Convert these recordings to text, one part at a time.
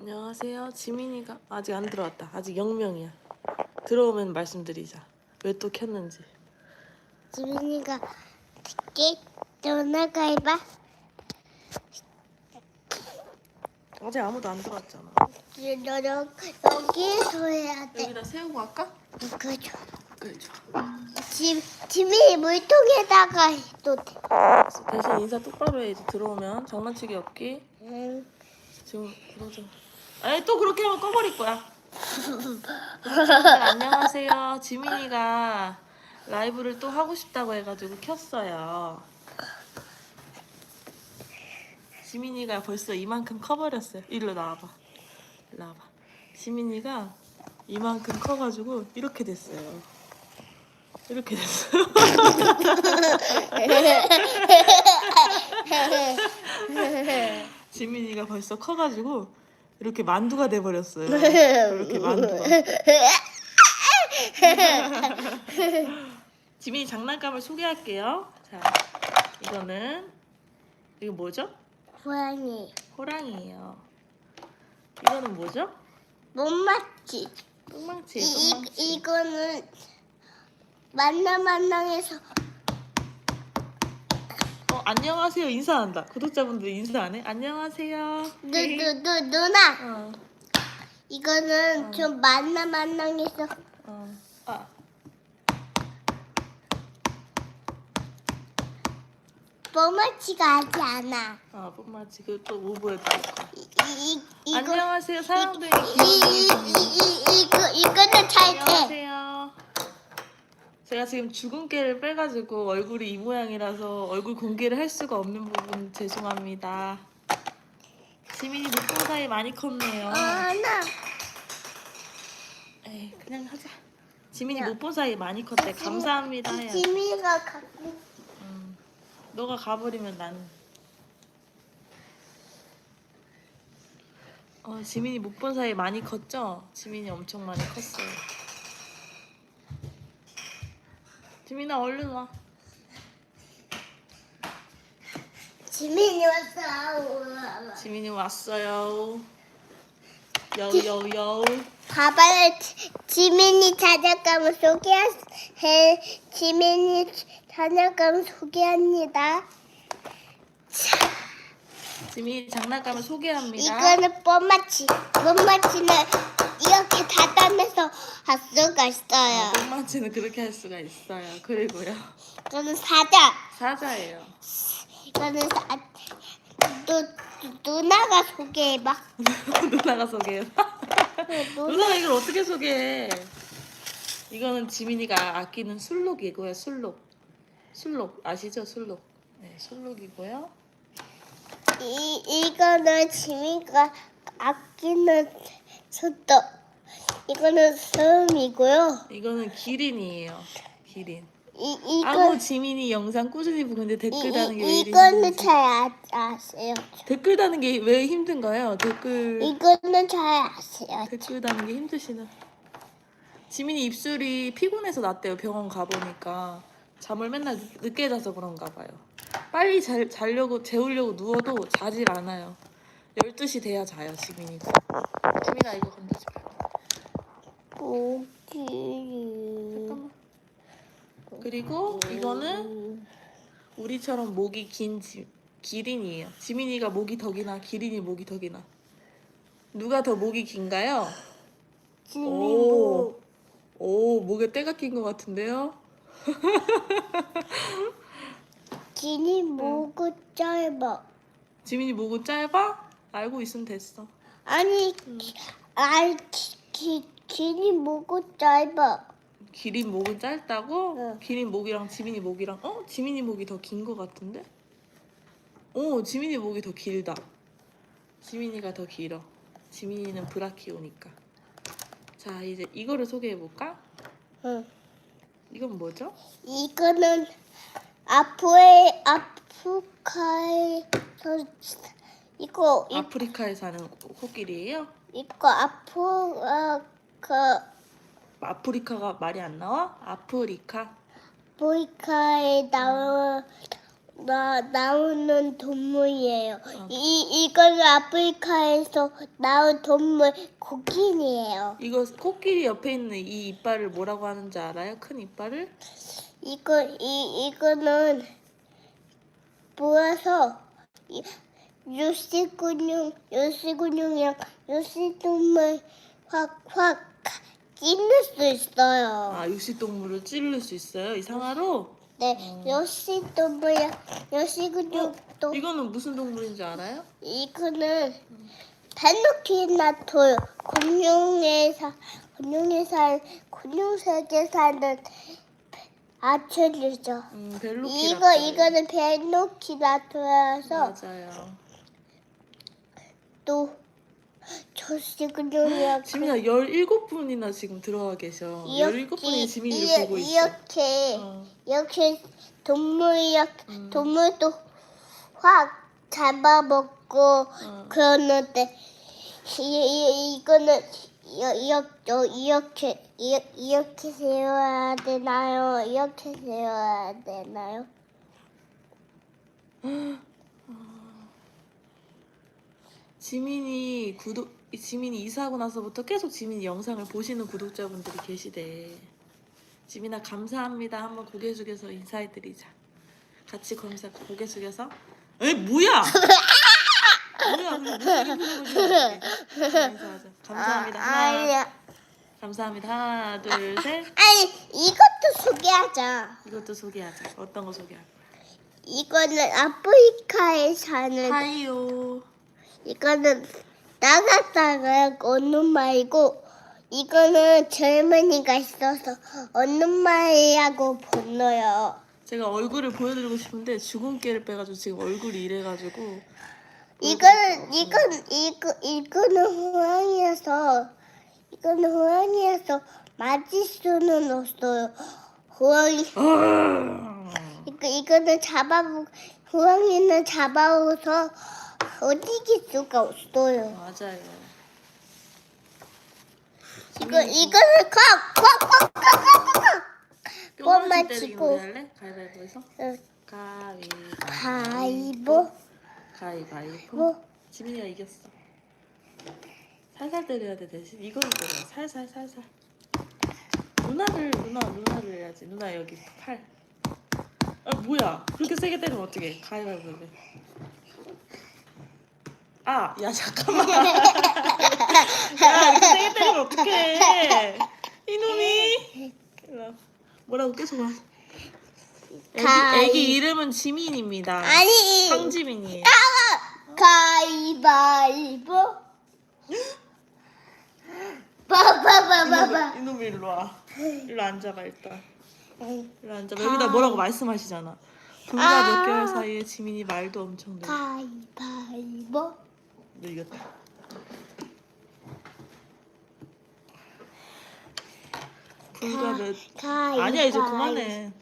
안녕하세요. 지민이가 아직 안 들어왔다. 아직 0명이야. 들어오면 말씀드리자. 왜 또 켰는지. 지민이가 듣게 전화가 해봐. 아직 아무도 안 들어왔잖아. 너, 여기에서 해야 돼. 여기다 세우고 할까? 그죠. 그래 좋아. 지, 지민이 물통에다가 해도 돼. 대신 인사 똑바로 해야지. 들어오면 장난치기 없기. 응. 지금 그러자. 아니 또 그렇게 하면 꺼버릴 거야. 안녕하세요. 지민이가 라이브를 또 하고 싶다고 해가지고 켰어요. 지민이가 벌써 이만큼 커버렸어요. 일로 나와봐. 일로 와봐. 지민이가 이만큼 커가지고 이렇게 됐어요. 이렇게 됐어요. 지민이가 벌써 커가지고 이렇게 만두가 돼버렸어요. 이렇게 만두가. 지민이 장난감을 소개할게요. 자, 이거는 이거 뭐죠? 고양이. 호랑이에요. 이거는 뭐죠? 못 맞지? 똥망치. 이, 이, 똥망치. 이거는 만나만나해서 어, 안녕하세요. 인사한다. 구독자분들 인사 안 해? 안녕하세요. 누, 누, 누, 누나 어, 이거는 어. 좀 만나만나해서 어. 아, 못 맞지가 하지 않아. 아, 똥망치. 그또 오버했다. 이, 이, 이, 이거 안녕하세요. 사람들이 이, 이, 이, 이, 이거, 이거는 잘 돼. 안녕하세요. 제가 지금 죽은 깨를 빼가지고 얼굴이 이 모양이라서 얼굴 공개를 할 수가 없는 부분 죄송합니다. 지민이 못본 사이 많이 컸네요. 아, 나. 에이 그냥 하자. 지민이 못 본 사이 많이 컸대. 감사합니다. 해야 지. 지민이가 갖고 음, 너가 가버리면 나는. 어, 지민이 못 본 사이 많이 컸죠? 지민이 엄청 많이 컸어요. 지민아 얼른 와. 지민이 왔어. 지민이 왔어요. 여여여. 봐봐요. 지- 지민이 장난감을 소개해. 지민이 장난감 소개합니다. 지민이 장난감을 소개합니다. 이거는 뻔마치. 뻔마치는 이렇게 닫아면서 할 수가 있어요. 똥망치는 그렇게 할 수가 있어요. 그리고요. 이거는 사자. 사자예요. 이거는 사. 누, 누나가 소개해봐. 누나가 소개해. 누나. 누나가 이걸 어떻게 소개해? 이거는 지민이가 아끼는 술록이고요. 술록. 술록 아시죠? 술록. 네, 술록이고요. 이 이거는 지민이가 아끼는 소떡. 이거는 소음이고요. 이거는 기린이에요. 기린. 이 이거 아무 지민이 영상 꾸준히 보는데 이, 댓글 다는 게왜 이, 이리 이거는 힘든지. 잘 아, 아세요. 댓글 다는 게 왜 힘든가요? 댓글 이거는 잘 아세요. 댓글 다는 게 힘드시나? 지민이 입술이 피곤해서 났대요. 병원 가 보니까 잠을 맨날 늦- 늦게 자서 그런가 봐요. 빨리 잘, 자려고 재우려고 누워도 자질 않아요. 12시 돼야 자요, 지민이가. 지민아 이거 건드지. 잠깐만. 그리고 이거는 우리처럼 목이 긴 지, 기린이에요. 지민이가 목이 더 기나 기린이 목이 더 기나. 누가 더 목이 긴가요? 지민이 오, 목에 때가 낀 것 같은데요? 지니 목은 짧아. 지민이 목은 짧아? 알고 있으면 됐어. 아니 알 기, 기, 지니 목은 짧아. 기린 목은 짧다고? 응. 기린 목이랑 지민이 목이랑 어? 지민이 목이 더 긴 것 같은데? 오, 지민이 목이 더 길다. 지민이가 더 길어. 지민이는 브라키오니까. 자, 이제 이거를 소개해 볼까? 응. 이건 뭐죠? 이거는 아프에 아프리카에서 이거 이, 아프리카에 사는 코- 코끼리예요? 이거 아프리카 아프리카가 말이 안 나와? 아프리카? 아프리카에 나온 나 나오는 동물이에요. 어. 이 이거는 아프리카에서 나온 동물 코끼리예요. 이거 코끼리 옆에 있는 이 이빨을 뭐라고 하는지 알아요? 큰 이빨을? 이거 이 이거는 모아서 이- 유시근육 유시근육이랑 유시동물 확확 찢을 수 있어요. 아 육식동물을 찌를 수 있어요? 이 상하로? 네, 유시동물이랑 유시근육도 어, 이거는 무슨 동물인지 알아요? 이거는 페노키나톨 공룡에 사 공룡에 살 공룡 세계 사는 아처리죠. 음 벨로키랍 이거 이거는 페노키나톨이라서 맞아요 또 조시근육이랑 지민아 17분이나 지금 들어와 계셔 17분이 지민이를 보고 있어 이렇게 어. 이렇게 동물이랑 음. 동물도 확 잡아먹고 어. 그러는데 이, 이, 이거는 이- 이렇게 이렇게 이- 이렇게 세워야 되나요? 이렇게 세워야 되나요? 지민이 구독 지민이 이사하고 나서부터 계속 지민이 영상을 보시는 구독자분들이 계시대. 지민아 감사합니다. 한번 고개 숙여서 인사해드리자. 같이 검사 고개 숙여서. 에 뭐야? 뭐야? 무슨 인사하자. 감사합니다. 아, 하나, 아니야. 감사합니다. 하나, 둘, 셋. 아니 이것도 소개하자. 이것도 소개하자. 어떤 거 소개할까? 이거는 아프리카에 사는 하이요. 이거는 나갔다가 어느 말고 이거는 젊은이가 있어서 어느 말이라고 불러요. 제가 얼굴을 보여드리고 싶은데 주근깨를 빼가지고 지금 얼굴이 이래가지고 이거는 이건 이거 이거는 호랑이여서 이거는 호랑이여서 맞을 수는 없어요. 호랑이 아! 이거 이거는 잡아보 호랑이는 잡아오서 어디길 수가 없어요. 맞아요. 이거 이거는 콱콱콱콱콱 뿅만 뻔만 때리기 치고. 놀이 할래? 가위바위보에서? 어, 가위바위보 가위보. 가위바위보? 뭐? 지민이가 이겼어. 살살 때려야 돼 대신. 이거를 때려 살살 살살. 누나를 누나 누나를 해야지. 누나 여기 팔. 아, 뭐야? 그렇게 세게 때리면 어떡해? 가위바위보 해 아, 야 잠깐만. 야 이렇게 세게 때리면 어떡해? 이놈이. 뭐라고 계속 와. 애기. 애기 이름은 지민입니다. 아니 황지민이에요. 가위바위보 봐봐봐봐봐 이놈이 일로 와. 일로 앉아봐 일단. 일로 앉아봐. 여기다 뭐라고 말씀하시잖아. 불과 아. 몇 개월 사이에 지민이 말도 엄청 늘. 가위바위보 불과 몇 가위바위보 아니야 이제 그만해.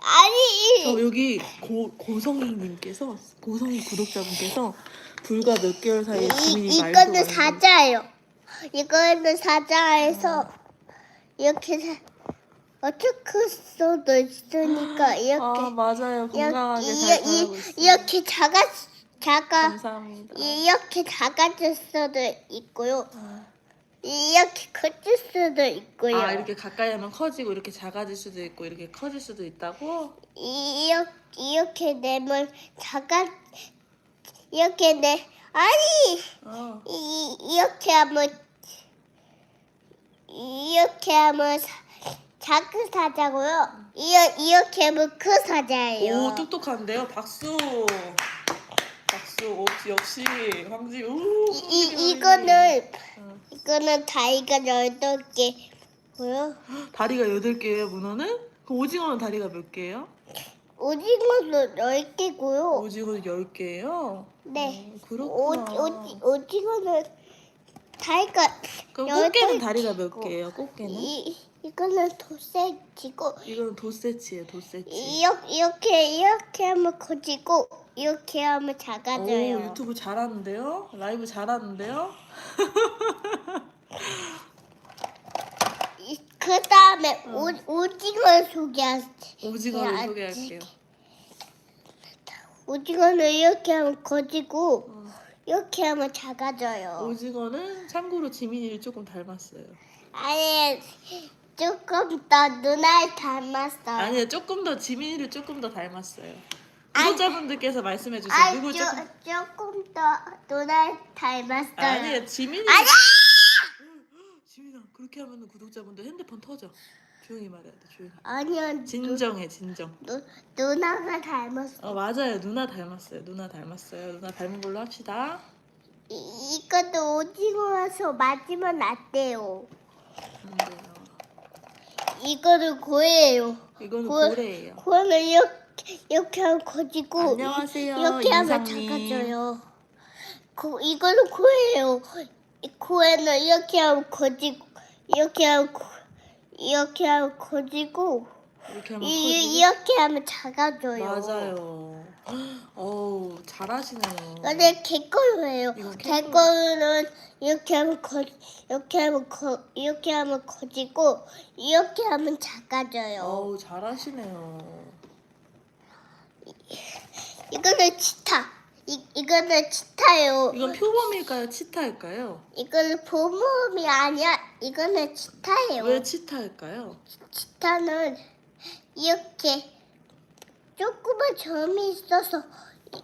아니 저 여기 고 고성희님께서 고성희 구독자분께서 불과 몇 개월 사이에 이, 지민이 말도 이거는 안 돼. 사자예요 이거는 사자에서 이렇게 사, 어떻게 수도 있으니까 이렇게 아 맞아요 건강하게 잘 이- 자라고 이- 있어요. 이렇게 작아 작아 감사합니다. 이렇게 작아질 수도 있고요. 아. 이렇게 커질 수도 있고요. 아 이렇게 가까이 하면 커지고 이렇게 작아질 수도 있고 이렇게 커질 수도 있다고? 이렇게 이렇게 내면 작아 이렇게 내 아니 어. 이 이렇게 하면 이렇게 하면 사, 작은 사자고요. 이 이렇게 하면 큰 사자예요. 오 똑똑한데요 박수. 박수 오, 역시 황지 오. 이, 이거는 어. 이거는 다리가 여덟 개고요. 다리가 여덟 개예요 문어는? 그 오징어는 다리가 몇 개예요? 오징어도 열 개고요. 오징어는 열 개예요. 네. 음, 오, 그렇구나. 오, 오징어는 다리가 그럼 열 꽃게는 개 다리가 몇 있고. 개예요? 꽃게는? 이 이거는 도세지고 이거는 도세치예요, 도세치. 이렇게 이렇게 이렇게 하면 커지고 이렇게 하면 오, 작아져요. 유튜브 잘하는데요? 라이브 잘하는데요? 그 다음에 오 오징어 소개할 오징어를 야, 소개할게요. 오징어는 이렇게 하면 커지고 어. 이렇게 하면 작아져요. 오징어는 참고로 지민이를 조금 닮았어요. 아니 조금 더 누나를 닮았어요. 아니요, 조금 더 지민이를 조금 더 닮았어요. 구독자분들께서 말씀해 주세요. 아니, 누구 조, 조금? 조금 더 누나를 닮았어요. 아니요, 지민이. 아니야! 지민아, 그렇게 하면 구독자분들 핸드폰 터져. 조용히 말해야 돼, 조용히. 아니요. 진정해, 진정. 누, 누나가 닮았어. 어 맞아요, 누나 닮았어요. 누나 닮았어요. 누나 닮은 걸로 합시다. 이, 이것도 오징어라서 맞으면 안 돼요. 안 돼요. 이거를 고예요. 이거는 고- 고래예요. 고는 이렇게 이렇게 하면 커지고 안녕하세요, 이렇게 하면 인상님. 작아져요. 고, 이거는 고예요. 이 고에는 이렇게 하면 커지고 이렇게 하면 고, 이렇게 하면 커지고 이렇게 하면 이, 커지고. 이렇게 하면 작아져요. 맞아요. 어우 잘하시네요. 근데 개 거예요. 이건 개거는 이렇게 하면 커 이렇게 하면 커 이렇게 하면 커지고 이렇게 하면 작아져요. 어우 잘하시네요. 이거는 치타. 이 이거는 치타예요. 이건 표범일까요? 치타일까요? 이거는 보물이 아니야. 이거는 치타예요. 왜 치타일까요? 치타는 이렇게 조그만 점이 있어서 이-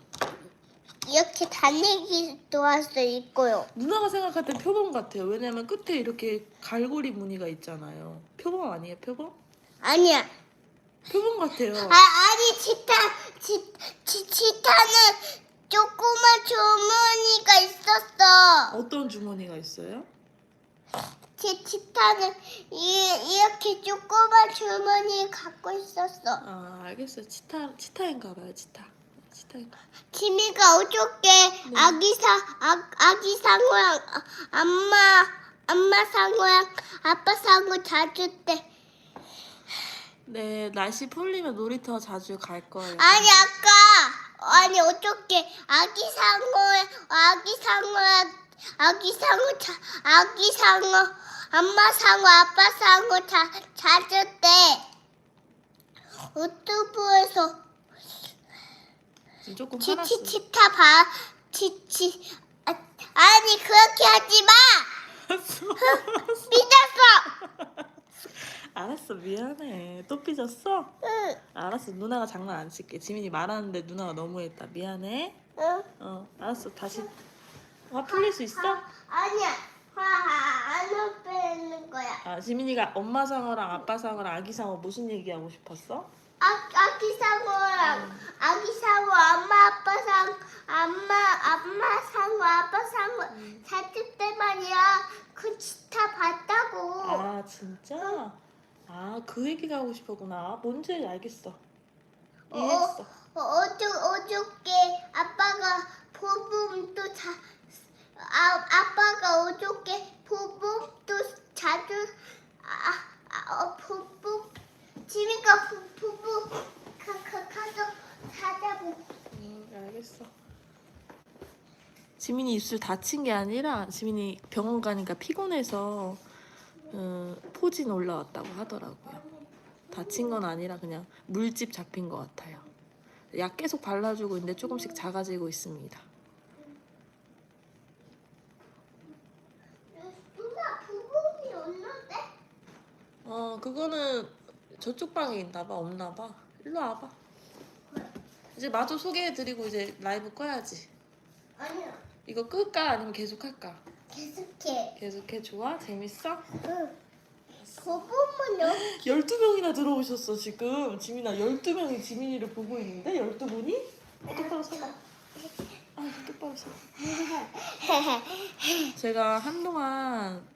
이렇게 다니기도 할 수 있고요. 누나가 생각할 땐 표범 같아요. 왜냐면 끝에 이렇게 갈고리 무늬가 있잖아요. 표범 아니에요? 표범? 아니야. 표범 같아요. 아 아니 치타 치, 치 치타는 조그만 주머니가 있었어. 어떤 주머니가 있어요? 치 치타는 이 이렇게 조그만 주머니 갖고 있었어. 아 알겠어요. 치타 치타인가 봐요. 치타. 치타인가. 지미가 어저께 아기 사 아, 아기 상어랑 아, 엄마 엄마 상어랑 아빠 상어 자주 때 네 날씨 풀리면 놀이터 자주 갈 거예요. 아니 아까 아니 어저께 아기 상어 아기 상어랑 아기 상어 자 아기 상어 엄마 상어 아빠 상어 자 자주 때 유튜브에서 지금 조금 화났어요. 치치치타 봐 치치 아, 아니 그렇게 하지 마 삐졌어 알았어 미안해. 또 삐졌어? 응 알았어 누나가 장난 안 칠게. 지민이 말하는데 누나가 너무했다. 미안해. 응. 어 알았어 다시 화 풀릴 수 있어? 아니야 화안 빼는 거야 아 지민이가 엄마 상어랑 아빠 상어랑 아기 상어 무슨 얘기하고 싶었어? 아, 아기 상어랑 아기 상어 엄마 아빠 상 엄마 엄마 상어 아빠 상어 사줄 때 말이야 그 치타 봤다고 아 진짜? 아 그 얘기가 하고 싶었구나. 뭔지 알겠어. 이해했어. 어, 어저 어저께 아빠가 보범도 자 아, 아빠가 어저께 보범도 자주 아, 아 어, 보범 지미가 보, 보범 가가 가서 찾아보 응 알겠어. 지민이 입술 다친 게 아니라 지민이 병원 가니까 피곤해서 어, 포진 올라왔다고 하더라고요. 다친 건 아니라 그냥 물집 잡힌 것 같아요. 약 계속 발라주고 있는데 조금씩 작아지고 있습니다. 누나 보범이 없는데? 어 그거는 저쪽 방에 있나봐 없나봐. 일로 와봐. 이제 마저 소개해드리고 이제 라이브 꺼야지. 아니야 이거 끌까 아니면 계속 할까? 계속해 계속해 좋아? 재밌어? 응 보범은 여기 12명이나 들어오셨어 지금 지민아 12명이 지민이를 보고 있는데 12분이? 똑바로 서봐 아 똑바로 서 제가 한동안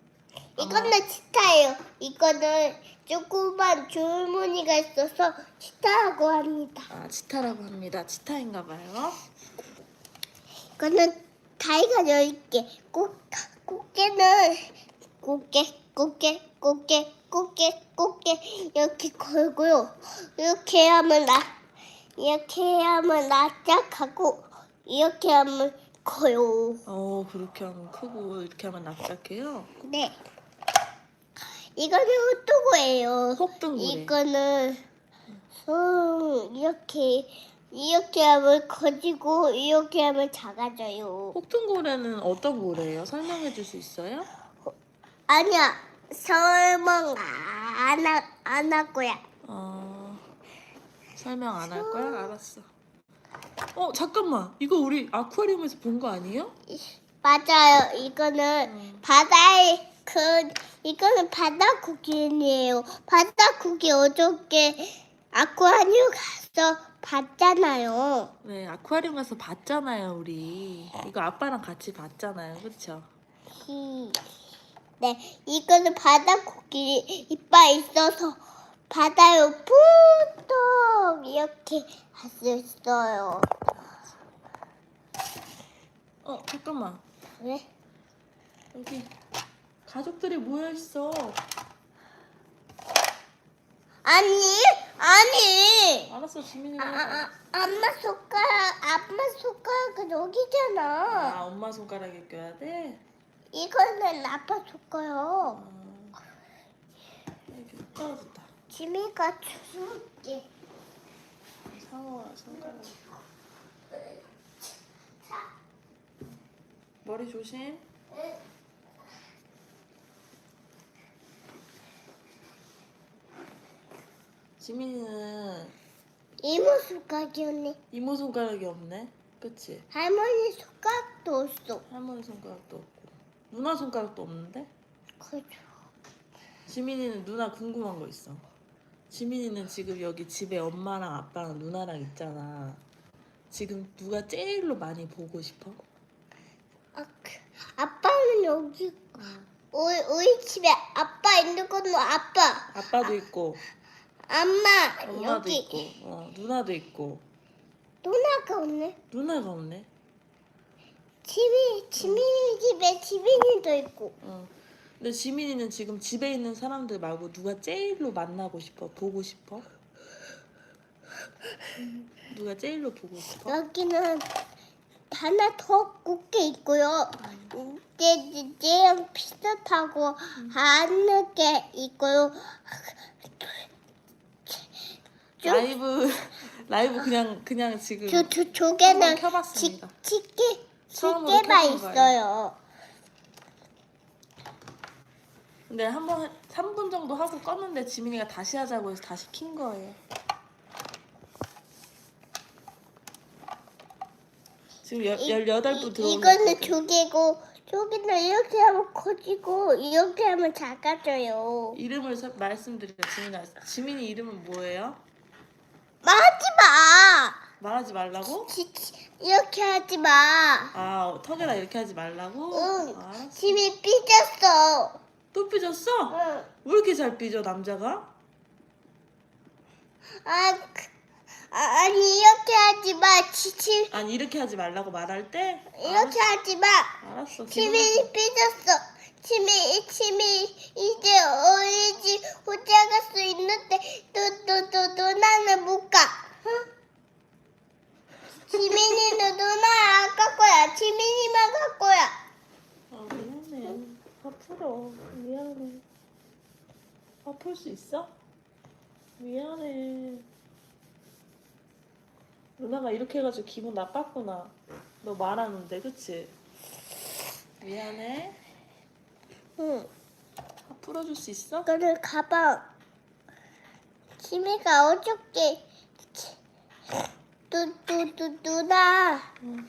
이거는 치타예요. 이거는 조그만 줄무늬가 있어서 치타라고 합니다. 아 치타라고 합니다 치타인가 봐요 이거는 다리가 열개 꽃 꽃게는 꽃게 꽃게 꽃게 꽃게 꽃게 이렇게 걸고요. 이렇게 하면 나 이렇게 하면 납작하고 이렇게 하면 커요. 어 그렇게 하면 크고 이렇게 하면 납작해요 네. 이거는 호뚜고예요. 혹등고래 이거는 음, 이렇게 이렇게 하면 커지고 이렇게 하면 작아져요. 폭등고래는 어떤 고래예요? 설명해 줄 수 있어요? 아니야, 설명 안, 하, 안할 거야. 어, 설명 안 할 거야? 알았어. 어, 잠깐만. 이거 우리 아쿠아리움에서 본 거 아니에요? 맞아요. 이거는 음. 바다의 그 이거는 바다 고기이에요. 바다 고기 어저께 아쿠아리움 가서 봤잖아요. 네, 아쿠아리움 가서 봤잖아요, 우리. 이거 아빠랑 같이 봤잖아요, 그렇죠? 히. 네, 이거는 바다 고기 이빨 있어서 바다에 푹떡 이렇게 할 수 있어요. 어, 잠깐만. 왜? 여기 가족들이 모여 있어. 아니, 아니. 알았어, 지민이. 아, 아, 아, 엄마 손가락, 아빠 손가락은 여기잖아. 아, 엄마 손가락에 껴야 돼? 이거는 아빠 손가락. 어, 여기 떨어졌다. 지미가 줄게. 상어와 손가락. 머리 조심. 지민이는 이모 손가락이었네. 이모 손가락이 없네. 그치? 할머니 손가락도 없어. 할머니 손가락도 없고. 누나 손가락도 없는데? 그죠. 지민이는 누나 궁금한 거 있어. 지민이는 지금 여기 집에 엄마랑 아빠랑 누나랑 있잖아. 지금 누가 제일로 많이 보고 싶어? 아, 그, 아빠는 여기, 우리, 우리 집에 아빠 있는 거는 아빠. 아빠도 있고 엄마, 엄마도 여기. 있고 어, 누나도 있고 누나가 없네. 누나가 없네. 지민, 지민이 집에 지민이도 있고. 어. 근데 지민이는 지금 집에 있는 사람들 말고 누가 제일로 만나고 싶어? 보고 싶어? 누가 제일로 보고 싶어? 여기는 하나 더 곱게 있고요. 이제 이제랑 비슷하고 하는 게 있고요. 저, 라이브 라이브 그냥 그냥 지금 저, 저 조개는 켜봤습니다. 지, 집게 처음으로 켜본 거예요. 있어요. 근데 한번 3분 정도 하고 껐는데 지민이가 다시 하자고 해서 다시 킨 거예요. 지금 열, 이- 18분 이- 들어오고 이거는. 조개고 조개는 이렇게 하면 커지고 이렇게 하면 작아져요. 이름을 사- 말씀드려 지민아 지민이 이름은 뭐예요? 하지 마. 말하지 말라고? 지- 지- 이렇게 하지 마. 아 턱에다 이렇게 하지 말라고? 응. 알았어. 집이 삐졌어. 또 삐졌어? 응. 왜 이렇게 잘 삐져 남자가? 아, 그- 아 아니 이렇게 하지 마. 지치 아니 이렇게 하지 말라고 말할 때? 이렇게 하지 마. 알았어 지민이 삐졌어. 지민 지민 이제 어린이집 혼자 갈수 있는데 너너너 누나는 못 가. 응? 지민이는 누나 안 갈 거야. 지민이만 갈 거야. 아 미안해 아프러 미안해 아플 수 있어? 미안해 누나가 이렇게 해가지고 기분 나빴구나 너 말하는데 그치? 미안해 응. 아, 풀어줄 수 있어? 이거는 가방. 지미가 어저께 누 누 누 누나 응.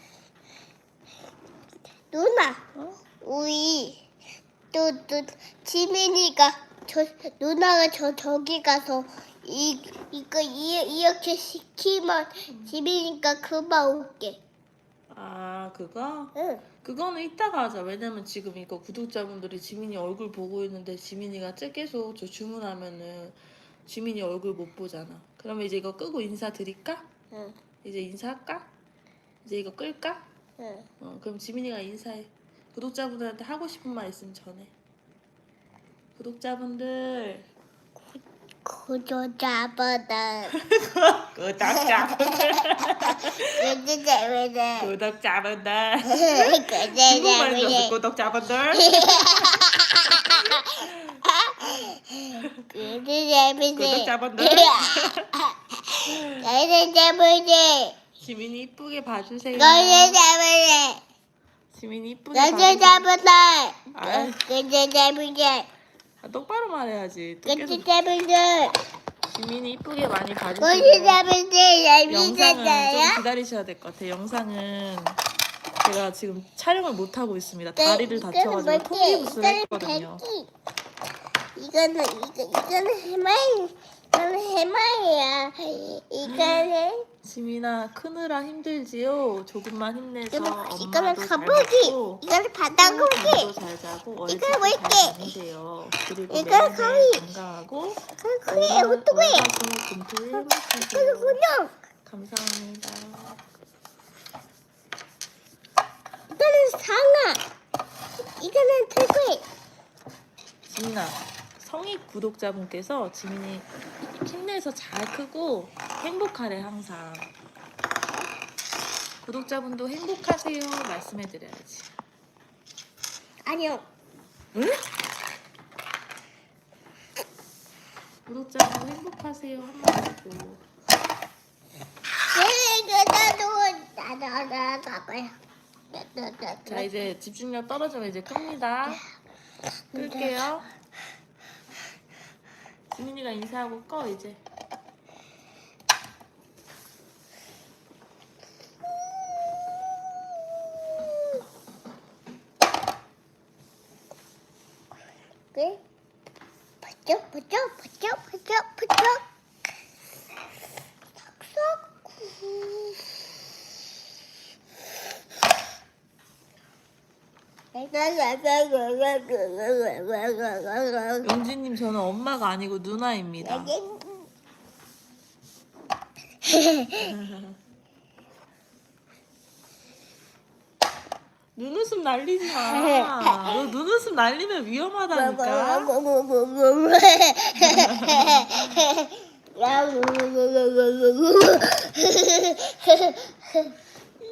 누나 어? 우리 또 또 지민이가 저 누나가 저 저기 가서 이 이거 이, 이렇게 시키면 지민이가 금방 올게. 아 그거? 응. 그거는 이따가 하자 왜냐면 지금 이거 구독자분들이 지민이 얼굴 보고 있는데 지민이가 쟤 계속 저 주문하면은 지민이 얼굴 못 보잖아 그러면 이제 이거 끄고 인사드릴까? 응. 이제 인사할까? 이제 이거 끌까? 응. 어, 그럼 지민이가 인사해. 구독자분들한테 하고 싶은 말 있으면 전해. 구독자분들. 구독자분들. 구조자보다 구독자분들. 구조자보다 구독자분들. 구조자보다 구독자분들. 너희 잡을래. 지민이 이쁘게 봐주세요. 잡을래. 지민이 이쁘게 봐주세요. 너희 잡을래. 아, 똑바로 말해야지. 또 계속 잡을래. 지민이 이쁘게 많이 봐주세요. 영상은 좀 잡을래. 기다리셔야 될 것 같아요. 영상은 제가 지금 촬영을 못 하고 있습니다. 네, 다리를 다쳐가지고 통기부스를 했거든요. 이거는 이거 이거는 해마이 이거는 해마이야. 이거는 지민아 크느라 힘들지요. 조금만 힘내서 이거는 이거는 엄마도 잘 가보기. 먹고 이거는 바다고기. 잠도 잘 자고 이거 얼굴도 뭘게? 잘 자는데요. 그리고 이거 매일매일. 건강하고 그 그게 어떻게? 금토일 그 행복하세요. 그냥 감사합니다. 이거는 상아. 이거는 태국. 지민아 성익 구독자분께서 지민이 힘내서 잘 크고 행복하래 항상 구독자분도 행복하세요 말씀해드려야지 아니요. 응? 구독자분도 행복하세요 한마디고 네, 나도 나도 나도 가고요. 자 이제 집중력 떨어지면 이제 끕니다 끌게요 지민이가 인사하고 꺼 이제 네. 버쩍 버쩍 버쩍 버쩍 버쩍. 삭삭. 용진님 저는 엄마가 아니고 누나입니다 눈웃음 날리지 마. 너 눈웃음 날리면 위험하다니까.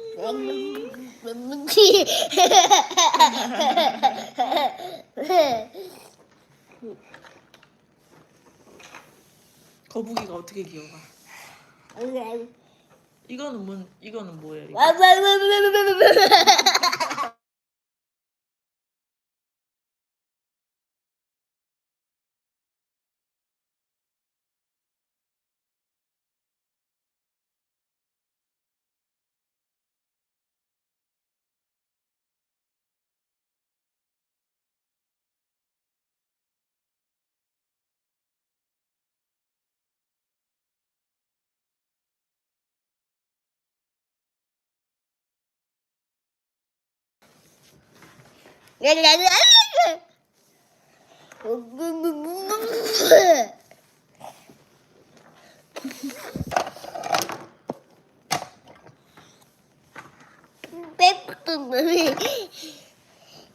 거북이가 어떻게 기어가? 이거는 뭔 이거는 뭐예요? 이거?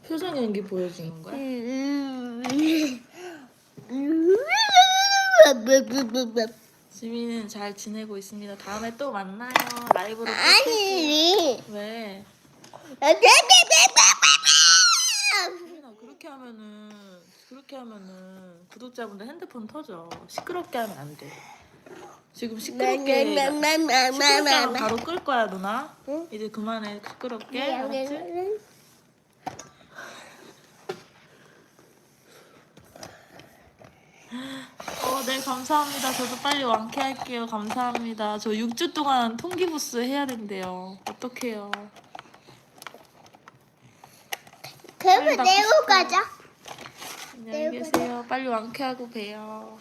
표정 연기 보여주는 거야? 지민은 잘 지내고 있습니다. 다음에 또 만나요. 라이브로 또 킬게요. 아니 왜? 지민아 그렇게 하면은 그렇게 하면은 구독자분들 핸드폰 터져. 시끄럽게 하면 안 돼. 지금 시끄럽게 시끄럽게 하면 바로 끌 거야 누나. 응? 이제 그만해 시끄럽게. 알았지? 어, 네, 감사합니다. 저도 빨리 완쾌할게요. 감사합니다. 저 6주 동안 통기부스 해야 된대요. 어떡해요. 그러면 내고 가자. 안녕히 계세요. 빨리 완쾌하고 봬요.